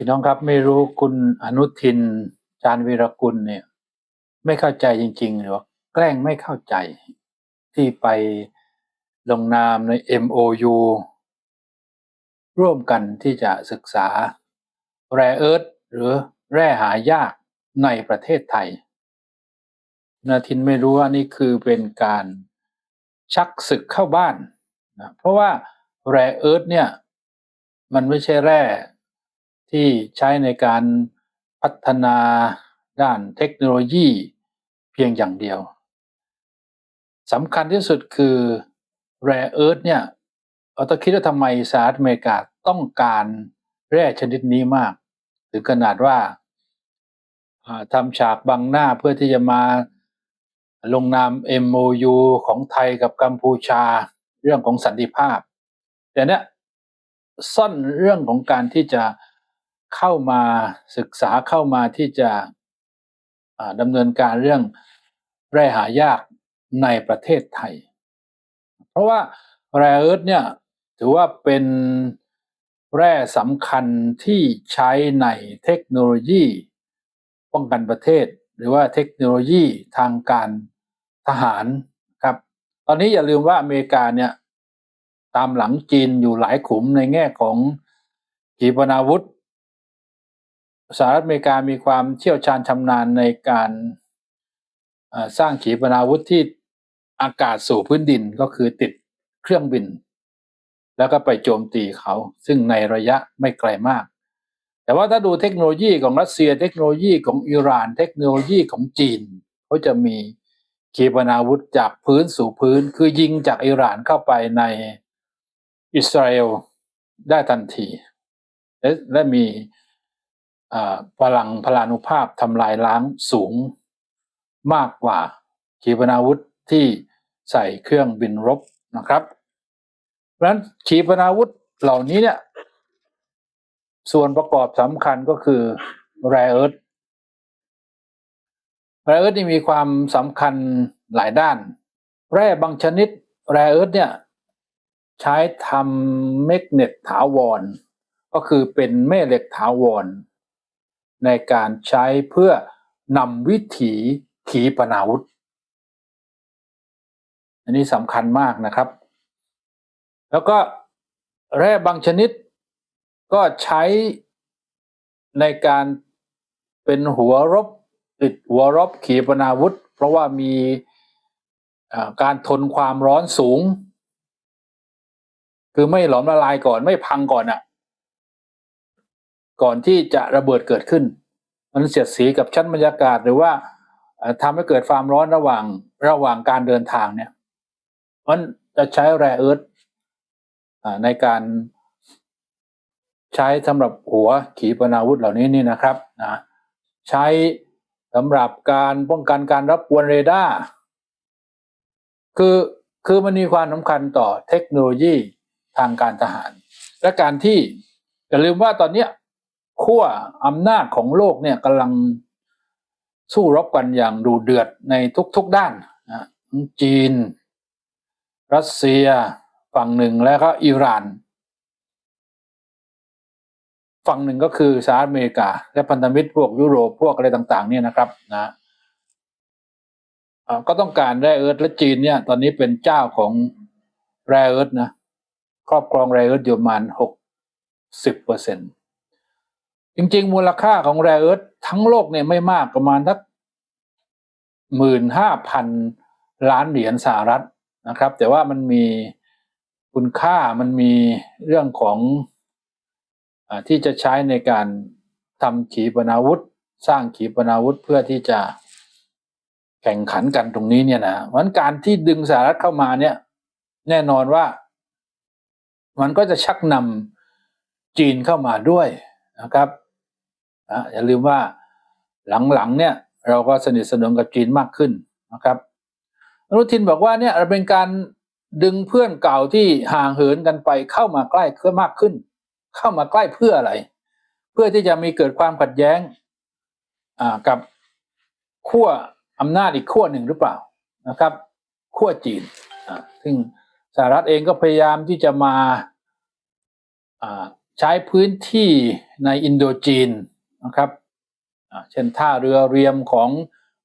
พี่น้องครับไม่รู้คุณอนุทิน จารวีรกุลเนี่ย ไม่เข้าใจจริง ๆ หรือว่าแกล้งไม่เข้าใจ ที่ไปลงนามใน MOU ร่วมกันที่จะศึกษาแร่เอิร์ธหรือแร่หายากในประเทศไทยนาทินไม่รู้ว่านี่คือเป็นการชักศึกเข้าบ้านนะเพราะว่าแร่เอิร์ธเนี่ย มันไม่ใช่แร่ ที่ใช้ในการพัฒนาด้านเทคโนโลยีเพียงอย่างเดียวสำคัญที่สุดคือแร่เอิร์ธเนี่ยเราต้องคิดว่าทำไมสหรัฐอเมริกาต้องการแร่ชนิดนี้มาก ถึงขนาดว่าทำฉากบังหน้าเพื่อที่จะมาลงนาม MOU ของไทยกับกัมพูชาเรื่องของสันติภาพ แต่เนี้ยซ่อนเรื่องของการที่จะ เข้ามาศึกษาเข้ามาที่จะดำเนินการเรื่องแร่หายากในประเทศไทย เพราะว่าแร่เอิร์ธเนี่ยถือว่าเป็นแร่สำคัญที่ใช้ในเทคโนโลยีป้องกันประเทศ หรือว่าเทคโนโลยีทางการทหารครับ ตอนนี้อย่าลืมว่าอเมริกาเนี่ยตามหลังจีนอยู่หลายขุมในแง่ของขีปนาวุธ สหรัฐอเมริกามีความเชี่ยวชาญชำนาญในการสร้างขีปนาวุธที่อากาศสู่พื้นดินก็คือติดเครื่องบิน แล้วก็ไปโจมตีเขา ซึ่งในระยะไม่ไกลมาก แต่ว่าถ้าดูเทคโนโลยีของรัสเซีย เทคโนโลยีของอิหร่าน เทคโนโลยีของจีนเขาจะมีขีปนาวุธจากพื้นสู่พื้น คือยิงจากอิหร่านเข้าไปในอิสราเอลได้ทันที และและมี พลังพลานุภาพทำลายล้างสูงมากกว่าขีปนาวุธที่ใส่เครื่องบินรบนะครับเพราะฉะนั้นขีปนาวุธเหล่านี้เนี่ยส่วนประกอบสำคัญก็คือแร่เอิร์ธแร่เอิร์ธนี่มีความสำคัญหลายด้าน แร่บางชนิดแร่เอิร์ธเนี่ยใช้ทำเมกเนตถาวร ก็คือเป็นแม่เหล็กถาวร ในการใช้เพื่อนำวิถีขีปนาวุธ อันนี้สำคัญมากนะครับ แล้วก็แร่บางชนิดก็ใช้ในการเป็นหัวรบติดหัวรบขีปนาวุธ เพราะว่ามีการทนความร้อนสูง คือไม่หลอมละลายก่อนไม่พังก่อนอะ่ะ ก่อนที่จะระเบิดเกิดขึ้น มันเสียดสีกับชั้นบรรยากาศหรือว่าทำให้เกิดความร้อนระหว่างระหว่างการเดินทางเนี่ยมันจะใช้แร่เอิร์ธในการใช้สำหรับหัวขีปนาวุธเหล่านี้นี่นะครับนะใช้สำหรับการป้องกันการรับกวนเรดาร์คือคือมันมีความสำคัญต่อเทคโนโลยีทางการทหาร และการที่อย่าลืมว่าตอนนี้ ขั้วอำนาจของโลกเนี่ยกำลังสู้รบกันอย่างดูเดือดในทุกๆด้านนะจีน รัสเซียฝั่งหนึ่งแล้วก็อิหร่าน ฝั่งหนึ่งก็คือสหรัฐอเมริกา และพันธมิตรพวกยุโรปพวกอะไรต่าง ๆ เนี่ยนะครับนะก็ต้องการแร่เอิร์ธและจีนเนี่ยตอนนี้เป็นเจ้าของแร่เอิร์ธนะครอบครองแร่เอิร์ธอยู่ประมาณหกสิบเปอร์เซ็นต์ จริง ๆ มูลค่าของแร่เอิร์ธทั้งโลกเนี่ยไม่มากประมาณทักหมื่นห้าพันล้านเหรียญสหรัฐนะครับ แต่ว่ามันมีคุณค่ามันมีเรื่องของอที่จะใช้ในการทำขีปนาวุธ สร้างขีปนาวุธเพื่อที่จะแข่งขันกันตรงนี้เนี่ยนะวันการที่ดึงสหรัฐเข้ามาเนี่ย แน่นอนว่า มันก็จะชักนำจีนเข้ามาด้วยนะครับ นะอย่าลืมว่าหลังๆเนี่ยเราก็สนิทสนมกับจีนมากขึ้นนะครับอนุทินบอกว่าเนี่ยเป็นการดึงเพื่อนเก่าที่ห่างเหินกันไปเข้ามาใกล้เพื่อมากขึ้น เข้ามาใกล้เพื่ออะไร เพื่อที่จะมีเกิดความขัดแย้งกับขั้วอำนาจอีกขั้วหนึ่งหรือเปล่านะครับขั้วจีนซึ่งสหรัฐเองก็พยายามที่จะมาใช้พื้นที่ในอินโดจีน นะครับเช่นท่าเรือเรียมของ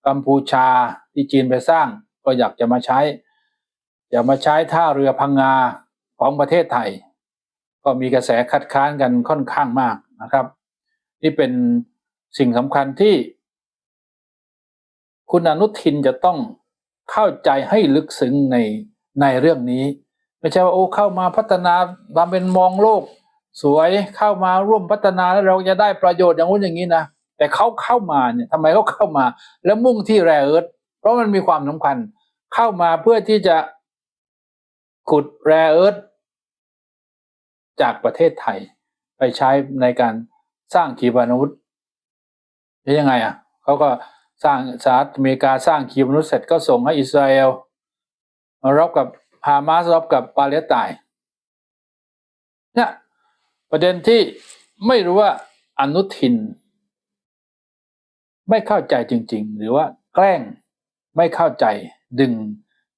กัมพูชาที่จีนไปสร้างก็อยากจะมาใช้ อยากมาใช้ท่าเรือพังงาของประเทศไทย ก็มีกระแสคัดค้านกันค่อนข้างมากนะครับ นี่เป็นสิ่งสำคัญที่คุณอนุทินจะต้องเข้าใจให้ลึกซึ้งในในเรื่องนี้ ไม่ใช่ว่าโอ้เข้ามาพัฒนาทำเป็นมองโลก สวยเข้ามาร่วมพัฒนาแล้วเราจะได้ประโยชน์อย่างนู้นอย่างนี้นะแต่เขาเข้ามาเนี่ยทำไมเขาเข้ามา แล้วมุ่งที่แร่เอิร์ธเพราะมันมีความสำคัญ เข้ามาเพื่อที่จะขุดแร่เอิร์ธจากประเทศไทย ไปใช้ในการสร้างขีปนาวุธแล้ยังไงอะเขาก็สร้างสหรัฐอเมริกาสร้างขีปนาวุธเสร็จก็ส่งให้อิสราเอลมารบกับฮามาสรบกับปาเลสไตน์เนี่ย ประเด็นที่ไม่รู้ว่าอนุทิน ไม่เข้าใจจริง ๆ หรือว่าแกล้งไม่เข้าใจดึง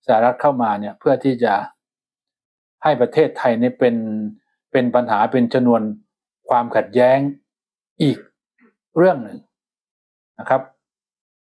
สหรัฐเข้ามาเนี่ยเพื่อที่จะให้ประเทศไทยเนี่ยเป็นเป็นปัญหาเป็นชนวนความขัดแย้งอีกเรื่องหนึ่งนะครับ